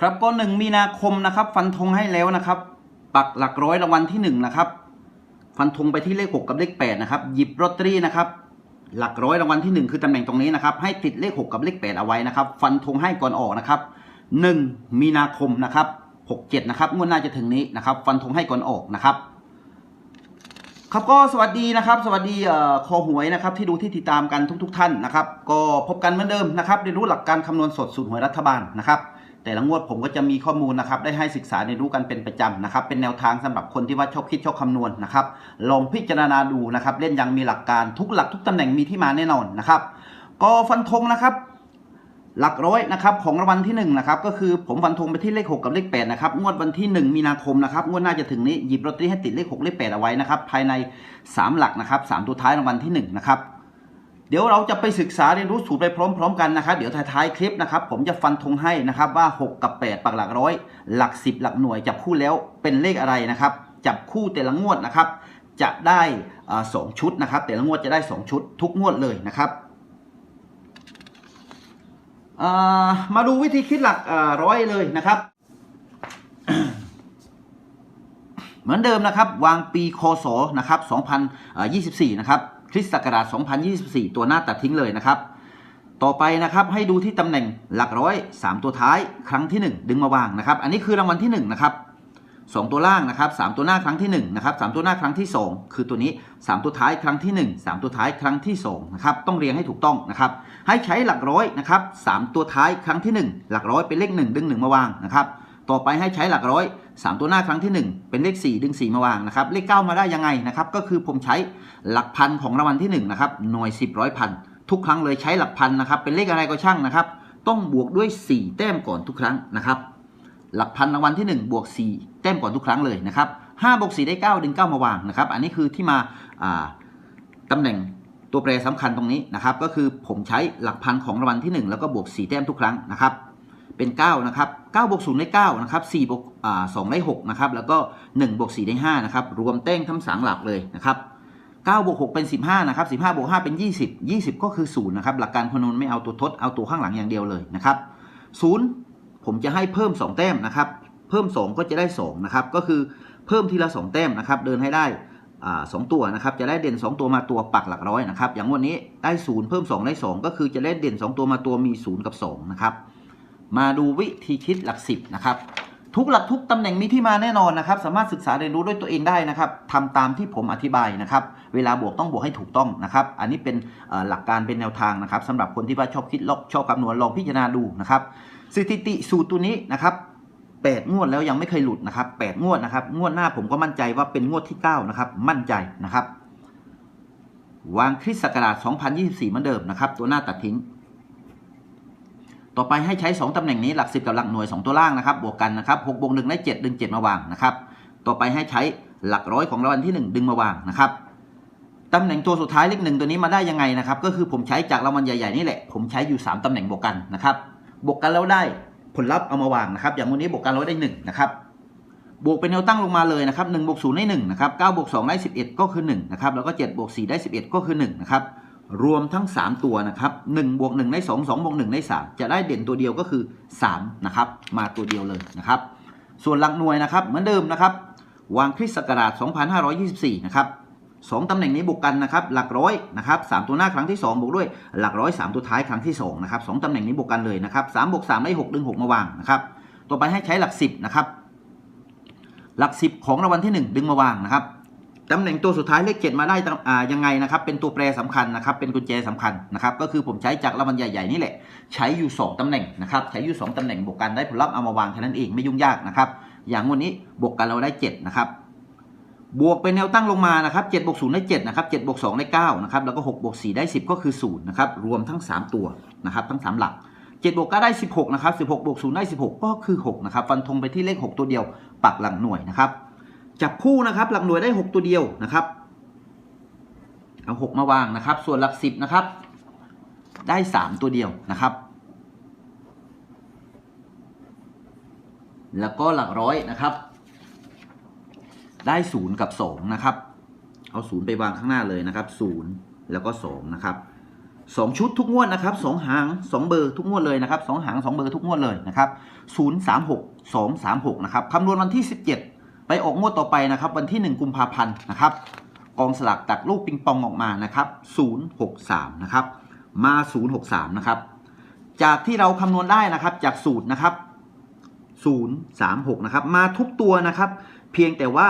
ครับก็หนึ่งมีนาคมนะครับ ฟันธงให้แล้วนะครับ ปักหลักร้อยรางวัลที่หนึ่งนะครับ ฟันธงไปที่เลขหกกับเลขแปดนะครับ หยิบลอตเตอรี่นะครับ หลักร้อยรางวัลที่หนึ่งคือตำแหน่งตรงนี้นะครับ ให้ติดเลขหกกับเลขแปดเอาไว้นะครับ ฟันธงให้ก่อนออกนะครับหนึ่งมีนาคมนะครับหกเจ็ดนะครับงวดหน้าจะถึงนี้นะครับ ฟันธงให้ก่อนออกนะครับครับก็สวัสดีนะครับ สวัสดีเอ่อคอหวยนะครับที่ดูที่ติดตามกันทุก ๆ ท่านนะครับ ก็พบกันเหมือนเดิมนะครับเรียนรู้หลักการคำนวณสดสูตรหวยรัฐบาลนะครับ แต่ละงวดผมก็จะมีข้อมูลนะครับได้ให้ศึกษาเรียนรู้กันเป็นประจำนะครับ เป็นแนวทางสำหรับคนที่ว่าชอบคิดชอบคำนวณนะครับลองพิจารณาดูนะครับ เล่นอยังมีหลักการทุกหลักทุกตำแหน่งมีที่มาแน่นอนนะครับ ก็ฟันธงนะครับ หลักร้อยนะครับของรางวัลที่1นะครับก็คือผมฟันธงไปที่เลข 6 กับเลข8นะครับงวดวันที่ 1 มีนาคมนะครับงวดหน้าจะถึงนี้หยิบลอตเตอรี่ให้ติดเลข 6 เลข 8 เอาไว้นะครับภายใน 3 หลักนะครับ3ตัวท้ายรางวัลที่1นะครับ เดี๋ยวเราจะไปศึกษาเรียนรู้สูตรไปพร้อม ๆ กันนะครับ เดี๋ยวท้ายๆคลิปนะครับ ผมจะฟันธงให้นะครับว่า 6 กับ 8 ปักหลักร้อย หลัก 10 หลักหน่วย จับคู่แล้วเป็นเลขอะไรนะครับ จับคู่แต่ละงวดนะครับ จะได้สองชุดนะครับ แต่ละงวดจะได้ 2 ชุด ทุกงวดเลยนะครับมาดูวิธีคิดหลักร้อยเลยนะครับ เหมือนเดิมนะครับ วางปีคศนะครับ2024 นะครับ คริสต์ศักราช 2024 ตัวหน้าตัดทิ้งเลยนะครับ ต่อไปนะครับให้ดูที่ตำแหน่งหลักร้อย 3 ตัวท้ายครั้งที่ 1 ดึงมาวางนะครับ อันนี้คือรางวัลที่1นะครับ2 ตัวล่างนะครับ3ตัวหน้าครั้งที่1นะครับ3ตัวหน้าครั้งที่ 2 คือตัวนี้ 3 ตัวท้ายครั้งที่ 1 3 ตัวท้ายครั้งที่2นะครับต้องเรียงให้ถูกต้องนะครับให้ใช้หลักร้อยนะครับ3ตัวท้ายครั้งที่ 1 หลักร้อยเป็นเลข 1 ดึง 1 มาวางนะครับต่อไปให้ใช้หลักร้อย 3 ตัวหน้าครั้งที่ 1 เป็นเลข 4 ดึง 4 มาวางนะครับ เลข 9 มาได้ยังไงนะครับ ก็คือผมใช้หลักพันของรางวัลที่1นะครับ หน่วย 10ร้อยพัน ทุกครั้งเลยใช้หลักพันนะครับ เป็นเลขอะไรก็ช่างนะครับ ต้องบวกด้วย 4 แต้มก่อนทุกครั้งนะครับ หลักพันรางวัลที่ 1 บวก 4 แต้มก่อนทุกครั้งเลยนะครับ5บวก4ได้ 9 ดึง 9 มาวางนะครับ อันนี้คือที่มาาตำแหน่งตัวแปรสำคัญตรงนี้นะครับ ก็คือผมใช้หลักพันของรางวัลที่ 1 แล้วก็บวก 4 แต้มทุกครั้งนะครับ เป็น9นะครับ9บวก0ได้9นะครับ4บวกอ่า2ได้6นะครับแล้วก็1บวก4ได้5นะครับรวมเต้งทั้งสามหลักเลยนะครับ9บวก6เป็น 15นะครับ15บวก5เป็น 20 20 ก็คือ0นะครับหลักการคำนวณไม่เอาตัวทดเอาตัวข้างหลังอย่างเดียวเลยนะครับ0ผมจะให้เพิ่ม 2 แต้มนะครับเพิ่ม 2 ก็จะได้2นะครับก็คือเพิ่มทีละ 2 แต้มนะครับเดินให้ได้สองตัวนะครับจะได้เด่น 2 ตัวมาตัวปักหลักร้อยนะครับอย่างวันนี้ได้ 0 เพิ่ม 2 ได้ 2 ก็คือจะได้เด่น 2 ตัวมาตัวมี 0 กับ2นะครับ มาดูวิธีคิดหลักสิบนะครับ ทุกหลักทุกตำแหน่งมีที่มาแน่นอนนะครับ สามารถศึกษาเรียนรู้ด้วยตัวเองได้นะครับทำตามที่ผมอธิบายนะครับ เวลาบวกต้องบวกให้ถูกต้องนะครับ อันนี้เป็นหลักการเป็นแนวทางนะครับสำหรับคนที่ว่าชอบคิดลอกชอบคำนวณลองพิจารณาดูนะครับสถิติสูตรตัวนี้นะครับแปดงวดแล้วยังไม่เคยหลุดนะครับแปดงวดนะครับ งวดหน้าผมก็มั่นใจว่าเป็นงวดที่เก้านะครับ มั่นใจนะครับ วางคริสต์ศักราช2024เหมือนเดิมนะครับ ตัวหน้าตัดทิ้ง ต่อไปให้ใช้ 2ตำแหน่งนี้หลัก 10 กับหลักหน่วย 2 ตัวล่างนะครับ บวกกันนะครับ6บวก1ได้7ดึง 7 มาวางนะครับ ต่อไปให้ใช้หลักร้อยของรางวัลที่ 1 ดึงมาวางนะครับตำแหน่งตัวสุดท้ายเลขหนึ่งตัวนี้มาได้ยังไงนะครับ ก็คือผมใช้จากรางวัลใหญ่ๆนี่แหละ ผมใช้อยู่ 3ตำแหน่งบวกกันนะครับ บวกกันแล้วได้ผลลัพธ์เอามาวางนะครับ อย่างวันนี้บวกกันแล้วได้1นะครับบวกเป็นแนวตั้งลงมาเลยนะครับ1บวก0ได้1นะครับ9บวก2ได้11 ก็คือ1นะครับแล้วก็7บวก4ได้ 11 ก็คือ1นะครับ รวมทั้ง 3 ตัวนะครับ1บวก1ได้ 2 2บวก1ได้ 3 จะได้เด่นตัวเดียวก็คือ 3 นะครับ มาตัวเดียวเลยนะครับ ส่วนหลักหน่วยนะครับ เหมือนเดิมนะครับ วางคริสต์ศักราช 2524 นะครับสองตำแหน่งนี้บวกกันนะครับ หลักร้อยนะครับสามตัวหน้าครั้งที่ 2 บวกด้วยหลักร้อยสามตัวท้ายครั้งที่2นะครับสองตำแหน่งนี้บวกกันเลยนะครับสามบวกสามได้6ดึง6มาวางนะครับต่อไปให้ใช้หลัก 10นะครับหลัก 10 ของรางวัลที่ 1 ดึงมาวางนะครับ ตำแหน่งตัวสุดท้ายเลขเจ็ดมาได้ยังไงนะครับเป็นตัวแปรสำคัญนะครับเป็นกุญแจสำคัญนะครับก็คือผมใช้จากรางวัลใหญ่ๆนี่แหละ ใช้อยู่ 2ตำแหน่งนะครับใช้อยู่ 2ตำแหน่งบวกกันได้ผลลัพธ์เอามาวางแค่นั้นเองไม่ยุ่งยากนะครับอย่างวันนี้บวกกันเราได้7นะครับบวกเป็นแนวตั้งลงมานะครับ7บวก0ได้7นะครับ7บวก2ได้9นะครับแล้วก็6บวก4ได้ 10 ก็คือ0นะครับรวมทั้ง 3 ตัวนะครับทั้ง 3 หลัก7บวก9ได้ 16นะครับ16บวก0ได้ 16 ก็คือ6นะครับฟันธงไปที่เลข 6 ตัวเดียวปักหลังหน่วยนะครับ จับคู่นะครับ หลักหน่วยได้ 6 ตัวเดียวนะครับ เอา 6 มาวางนะครับ ส่วนหลัก 10 นะครับ ได้ 3 ตัวเดียวนะครับ แล้วก็หลักร้อยนะครับ ได้ 0 กับ 2 นะครับ เอา 0 ไปวางข้างหน้าเลยนะครับ 0 แล้วก็ 2 นะครับสองชุดทุกงวดนะครับสองหางสองเบอร์ทุกงวดเลยนะครับสองหางสองเบอร์ทุกงวดเลยนะครับศูนย์สามหกสองสามหกนะครับคำนวณวันที่สิบเจ็ด ไปออกงวดต่อไปนะครับวันที่หนึ่งกุมภาพันธ์นะครับกองสลากตัดลูกปิงปองออกมานะครับศูนย์หกสามนะครับมาศูนย์หกสามนะครับจากที่เราคำนวณได้นะครับจากสูตรนะครับศูนย์สามหกนะครับมาทุกตัวนะครับเพียงแต่ว่า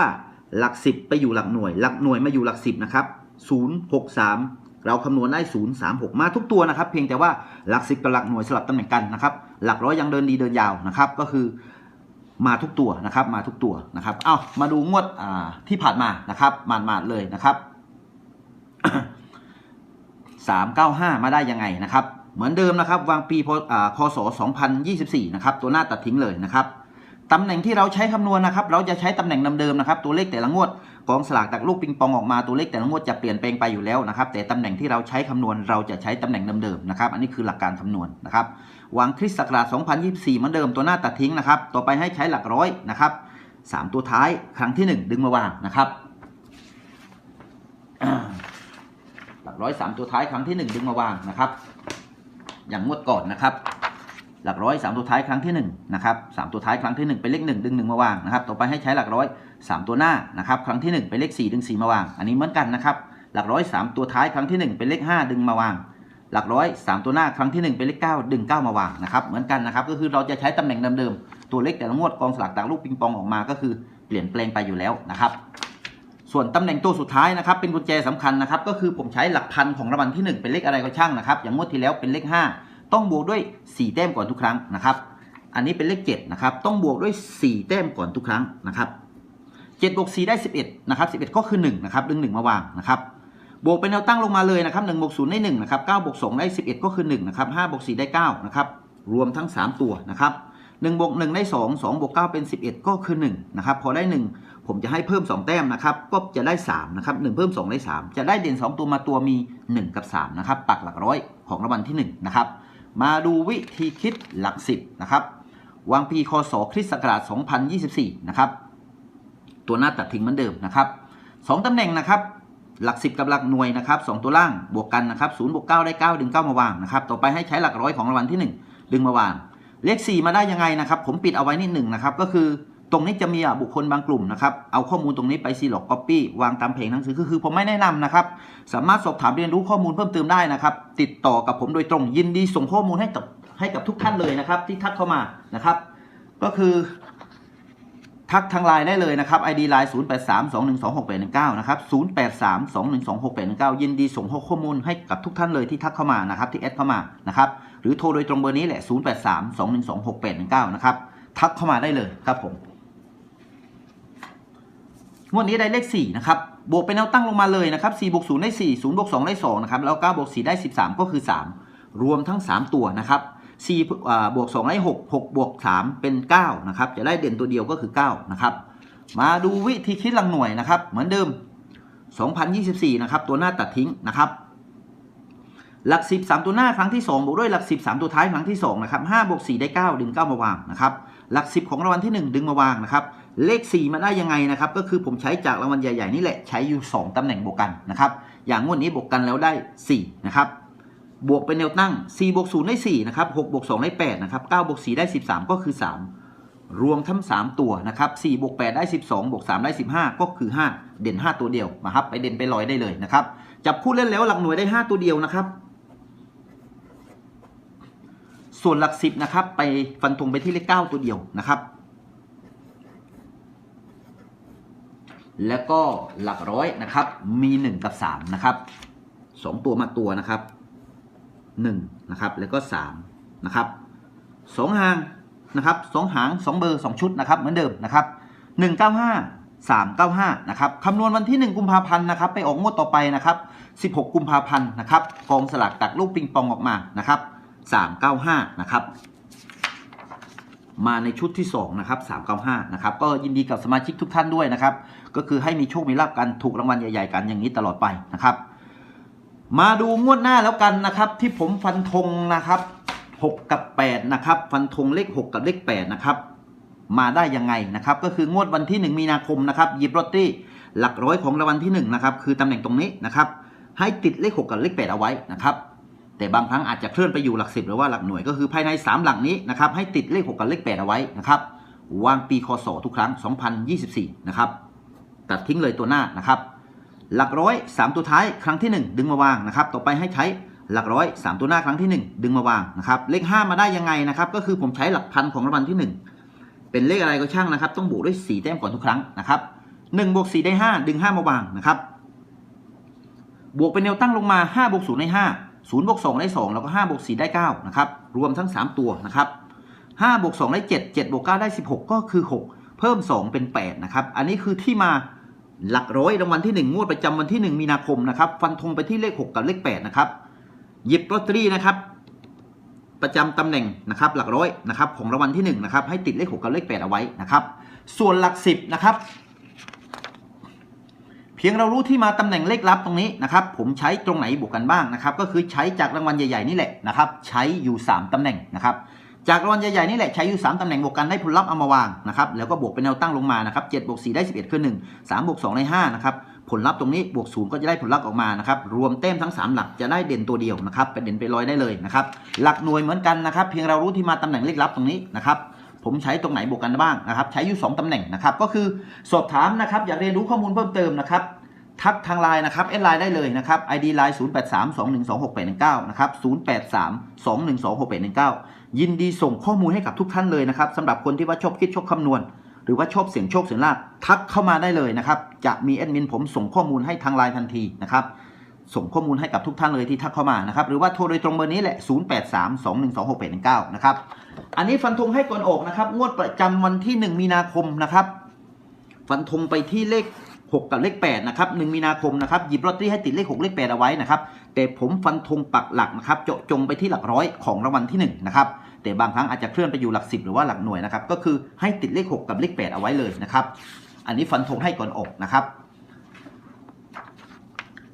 หลักสิบไปอยู่หลักหน่วย หลักหน่วยมาอยู่หลักสิบนะครับศูนย์หกสามเราคำนวณได้ 0 3 6 มาทุกตัวนะครับ เพียงแต่ว่าหลักสิบกับหลักหน่วยสลับตำแหน่งกันนะครับหลักร้อยยังเดินดีเดินยาวนะครับก็คือ มาทุกตัวนะครับ มาทุกตัวนะครับ เอามาดูงวดอ่าที่ผ่านมานะครับมาดมาดเลยนะครับ395มาได้ยังไงนะครับ เหมือนเดิมนะครับ วางปีพอ่าคศ2024นะครับ ตัวหน้าตัดทิ้งเลยนะครับ ตำแหน่งที่เราใช้คำนวณนะครับ เราจะใช้ตำแหน่งเดิมๆนะครับ ตัวเลขแต่ละงวดกองสลากตักลูกปิงปองออกมาตัวเลขแต่ละงวดจะเปลี่ยนแปลงไปอยู่แล้วนะครับ แต่ตำแหน่งที่เราใช้คำนวณเราจะใช้ตำแหน่งเดิมๆนะครับ อันนี้คือหลักการคำนวณนะครับวางคริสต์ศักราช 2024 เหมือนเดิมตัวหน้าตัดทิ้งนะครับ ต่อไปให้ใช้หลักร้อยนะครับสามตัวท้ายครั้งที่หนึ่งดึงมาวางนะครับ หลักร้อยสามตัวท้ายครั้งที่หนึ่งดึงมาวางนะครับ อย่างงวดก่อนนะครับ หลักร้อยสามตัวท้ายครั้งที่หนึ่งนะครับสามตัวท้ายครั้งที่หนึ่งเป็นเลขหนึ่งดึงหนึ่งมาวางนะครับต่อไปให้ใช้หลักร้อยสามตัวหน้านะครับครั้งที่หนึ่งเป็นเลขสี่ดึงสี่มาวาง อันนี้เหมือนกันนะครับหลักร้อยสามตัวท้ายครั้งที่หนึ่งเป็นเลขห้าดึงมาวาง หลักร้อยสามตัวหน้าครั้งที่หนึ่งเป็นเลขเก้าดึงเก้ามาวางนะครับเหมือนกันนะครับก็คือเราจะใช้ตำแหน่งเดิมๆตัวเลขแต่ละงวดกองสลากต่างลูกปิงปองออกมาก็คือเปลี่ยนแปลงไปอยู่แล้วนะครับส่วนตำแหน่งตัวสุดท้ายนะครับเป็นกุญแจสำคัญนะครับก็คือผมใช้หลักพันของรางวัลที่หนึ่งเป็นเลขอะไรก็ช่างนะครับอย่างงวดที่แล้วเป็นเลขห้า ต้องบวกด้วยสี่แต้มก่อนทุกครั้งนะครับ อันนี้เป็นเลข7นะครับ ต้องบวกด้วย 4 แต้มก่อนทุกครั้งนะครับ7บวก4ได้ 11นะครับ11 ก็คือ1นะครับดึง1มาวางนะครับ บวกเป็นแนวตั้งลงมาเลยนะครับ1บวก0ได้1นะครับ9บวก2ได้ 11 ก็คือ1นะครับ5บวก4ได้9นะครับ รวมทั้ง 3 ตัวนะครับ1บวก1ได้ 2 2บวก9เป็น 11 ก็คือ1นะครับ พอได้ 1 ผมจะให้เพิ่ม 2 แต้มนะครับ ก็จะได้3นะครับ1เพิ่ม 2 ได้ 3 จะได้เด่น 2 ตัวมาตัวมี 1 กับ 3 นะครับ ปักหลักร้อยของรางวัลที่ 1 นะครับ มาดูวิธีคิดหลักสิบนะครับวางปีคศคริสต์ศักราช 2024 นะครับ ตัวหน้าตัดทิ้งเหมือนเดิมนะครับสองตำแหน่งนะครับ หลัก 10 กับหลักหน่วยนะครับสองตัวล่างบวกกันนะครับ0บวก9ได้ 9 ดึง 9 มาวางนะครับ ต่อไปให้ใช้หลักร้อยของรางวัลที่ 1 ดึงมาวาง เลข 4 มาได้ยังไงนะครับ ผมปิดเอาไว้นิดหนึ่งนะครับ ก็คือ ตรงนี้จะมีอะบุคคลบางกลุ่มนะครับเอาข้อมูลตรงนี้ไปซีล็อกก๊อปปี้วางตามเพจหนังสือก็คือผมไม่แนะนำนะครับ สามารถสอบถามเรียนรู้ข้อมูลเพิ่มเติมได้นะครับ ติดต่อกับผมโดยตรงยินดีส่งข้อมูลให้กับให้กับทุกท่านเลยนะครับ ที่ทักเข้ามานะครับ ก็คือทักทางไลน์ได้เลยนะครับ ID ไลน์0 8 3 2 1 2 6 8 1 9 นะครับ 0 8 3 2 1 2 6 8 1 9 ยินดีส่งข้อมูลให้กับทุกท่านเลยที่ทักเข้ามานะครับ ที่แอดเข้ามานะครับ หรือโทรโดยตรงเบอร์นี้แหละ 0 8 3 2 1 2 6 8 1 9 นะครับ ทักเข้ามาได้เลยครับผม งวดนี้ได้เลข4นะครับบวกเป็นแนวตั้งลงมาเลยนะครับ4บวก0ได้ 4 0บวก2ได้2นะครับแล้ว9บวก4ได้ 13 ก็คือ 3 รวมทั้ง 3 ตัวนะครับ4บวก2ได้6 6บวก3เป็น9นะครับจะได้เด่นตัวเดียวก็คือ9นะครับมาดูวิธีคิดหลังหน่วยนะครับ เหมือนเดิม 2024นะครับตัวหน้าตัดทิ้งนะครับหลัก 10 3 ตัวหน้าครั้งที่ 2 บวกด้วยหลัก 10 3 ตัวท้ายครั้งที่2นะครับ5บวก4ได้ 9 ดึง 9 มาวางนะครับหลัก 10 ของรางวัลที่ 1 ดึงมาวางนะครับ เลข 4 มาได้ยังไงนะครับ ก็คือผมใช้จากรางวัลใหญ่ๆนี่แหละใช้อยู่ 2 ตำแหน่งบวกกันนะครับ อย่างงวดนี้บวกกันแล้วได้ 4 นะครับ บวกเป็นแนวตั้ง 4 บวก 0 ได้ 4 นะครับ 6 บวก 2 ได้ 8 นะครับ 9 บวก 4 ได้ 13 ก็คือ 3 รวมทั้ง 3 ตัวนะครับ 4 บวก 8 ได้ 12 บวก 3 ได้ 15 ก็คือ 5 เด่น 5 ตัวเดียวนะครับ ไปเด่นไปลอยได้เลยนะครับ จับคู่เล่นแล้วหลักหน่วยได้ 5 ตัวเดียวนะครับ ส่วนหลัก 10 นะครับ ไปฟันธงไปที่เลข 9 ตัวเดียวนะครับ แล้วก็หลักร้อยนะครับ มี 1 กับ 3 นะครับ 2 ตัวมาตัวนะครับ1นะครับ แล้วก็3นะครับ2หางนะครับ2หาง 2 เบอร์ 2 ชุดนะครับ เหมือนเดิมนะครับ 195 395นะครับคำนวณวันที่ 1 กุมภาพันธ์นะครับ ไปออกงวดต่อไปนะครับ 16 กุมภาพันธ์นะครับกองสลากตักลูกปิงปองออกมานะครับ 395นะครับ มาในชุดที่2นะครับ395นะครับก็ยินดีกับสมาชิกทุกท่านด้วยนะครับ ก็คือให้มีโชค มีลาบกันถูกรางวัลใหญ่ๆกันอย่างนี้ตลอดไปนะครับ มาดูงวดหน้าแล้วกันนะครับ ที่ผมฟันธงนะครับ 6 กับ 8 นะครับ ฟันธงเลข 6 กับเลข 8 นะครับ มาได้ยังไงนะครับ ก็คืองวดวันที่ 1 มีนาคมนะครับยิบลอตเตอรี่หลักร้อยของรางวัลที่1นะครับคือตำแหน่งตรงนี้นะครับให้ติดเลข 6 กับเลข 8 เอาไว้นะครับ แต่บางครั้งอาจจะเคลื่อนไปอยู่หลักสิบหรือว่าหลักหน่วยก็คือภายใน 3 หลักนี้นะครับให้ติดเลข 6 กับเลข 8 เอาไว้นะครับวางปีคศทุกครั้ง 2024 นะครับตัดทิ้งเลยตัวหน้านะครับ หลักร้อยสามตัวท้ายครั้งที่ 1 ดึงมาวางนะครับ ต่อไปให้ใช้หลักร้อยสามตัวหน้าครั้งที่ 1 ดึงมาวางนะครับ เลข 5 มาได้ยังไงนะครับ ก็คือผมใช้หลักพันของรางวัลที่ 1 เป็นเลขอะไรก็ช่างนะครับ ต้องบวกด้วย 4 แต้มก่อนทุกครั้งนะครับ1บวก4ได้ 5 ดึง 5 มาวางนะครับ บวกเป็นแนวตั้งลงมา5บวก0ได้5 0บวก2ได้ 2 แล้วก็5บวก4ได้9นะครับรวมทั้ง 3 ตัวนะครับ5บวก2ได้ 7 7บวก9ได้ 16 ก็คือ 6 เพิ่ม 2 เป็น 8 นะครับ อันนี้คือที่มาหลักร้อยรางวัลที่ 1 งวดประจำวันที่ 1 มีนาคมนะครับ ฟันธงไปที่เลข 6 กับเลข 8 นะครับ หยิบลอตเตอรี่นะครับ ประจำตำแหน่งนะครับหลักร้อยนะครับของรางวัลที่1นะครับให้ติดเลข 6 กับเลข 8 เอาไว้นะครับ ส่วนหลัก 10 นะครับ พียงเรารู้ที่มาตำแหน่งเลขลับตรงนี้นะครับ ผมใช้ตรงไหนบวกกันบ้างนะครับ ก็คือใช้จากรางวัลใหญ่ๆนี่แหละนะครับ ใช้อยู่ 3ตำแหน่งนะครับ จากรางวัลใหญ่ๆนี่แหละใช้อยู่ 3ตำแหน่งบวกกันได้ผลลัพธ์เอามาวางนะครับ แล้วก็บวกเป็นแนวตั้งลงมานะครับ7บวก4ได้ 11 คือ 1 3บวก2ได้5นะครับ ผลลัพธ์ตรงนี้บวก0ก็จะได้ผลลัพธ์ออกมานะครับ รวมแต้มทั้ง 3 หลักจะได้เด่นตัวเดียวนะครับเป็นเด่นไปร้อยได้เลยนะครับ หลักหน่วยเหมือนกันนะครับ เพียงเรารู้ที่มาตำแหน่งเลขลับตรงนี้นะครับ ผมใช้ตรงไหนบวกกันบ้างนะครับ ใช้อยู่ 2ตำแหน่งนะครับ ก็คือสอบถามนะครับ อยากเรียนรู้ข้อมูลเพิ่มเติมนะครับทักทางไลน์นะครับแอดไลน์ได้เลยนะครับ ID ไลน์083 212 6819 นะครับ 083 212 6819 ยินดีส่งข้อมูลให้กับทุกท่านเลยนะครับสำหรับคนที่ว่าชอบคิดชอบคำนวณ หรือว่าชอบเสียงโชคเสียงลาภทักเข้ามาได้เลยนะครับ จะมีแอดมินผมส่งข้อมูลให้ทางไลน์ทันทีนะครับ ส่งข้อมูลให้กับทุกท่านเลยที่ทักเข้ามานะครับ หรือว่าโทรโดยตรงเบอร์นี้แหละ 0832126819 นะครับ อันนี้ฟันธงให้ก่อนออกนะครับ งวดประจำวันที่ 1 มีนาคมนะครับ ฟันธงไปที่เลข 6 กับเลข 8 นะครับ 1 มีนาคมนะครับ หยิบลอตเตอรี่ให้ติดเลข 6 เลข 8 เอาไว้นะครับ แต่ผมฟันธงปักหลักนะครับ เจาะจงไปที่หลักร้อยของรางวัลที่ 1 นะครับ แต่บางครั้งอาจจะเคลื่อนไปอยู่หลัก 10 หรือว่าหลักหน่วยนะครับ ก็คือให้ติดเลข 6 กับเลข 8 เอาไว้เลยนะครับ อันนี้ฟันธงให้ก่อนออกนะครับ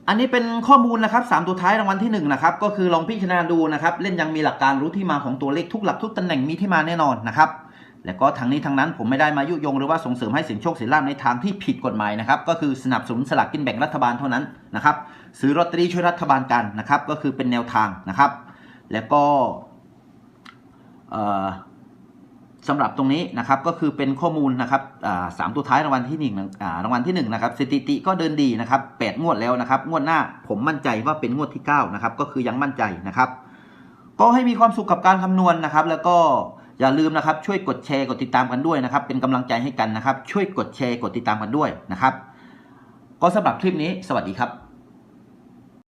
อันนี้เป็นข้อมูลนะครับ 3 ตัวท้ายรางวัลที่1นะครับก็คือลองพิจารณาดูนะครับ เล่นยังมีหลักการรู้ที่มาของตัวเลขทุกหลักทุกตำแหน่งมีที่มาแน่นอนนะครับแล้วก็ทางนี้ทางนั้นผมไม่ได้มายุยงหรือว่าส่งเสริมให้เสียงโชคเสียงลาภในทางที่ผิดกฎหมายนะครับก็คือสนับสนุนสลากกินแบ่งรัฐบาลเท่านั้นนะครับซื้อลอตเตอรี่ช่วยรัฐบาลกันนะครับก็คือเป็นแนวทางนะครับ แล้วก็เอ่อ สำหรับตรงนี้นะครับก็คือเป็นข้อมูลนะครับสามตัวท้ายรางวัลที่หนึ่งรางวัลที่หนึ่งนะครับสถิติก็เดินดีนะครับแปดงวดแล้วนะครับงวดหน้าผมมั่นใจว่าเป็นงวดที่เก้านะครับก็คือยังมั่นใจนะครับ ก็ให้มีความสุขกับการคำนวณนะครับ แล้วก็อย่าลืมนะครับช่วยกดแชร์กดติดตามกันด้วยนะครับ เป็นกำลังใจให้กันนะครับ ช่วยกดแชร์กดติดตามกันด้วยนะครับ ก็สำหรับคลิปนี้สวัสดีครับ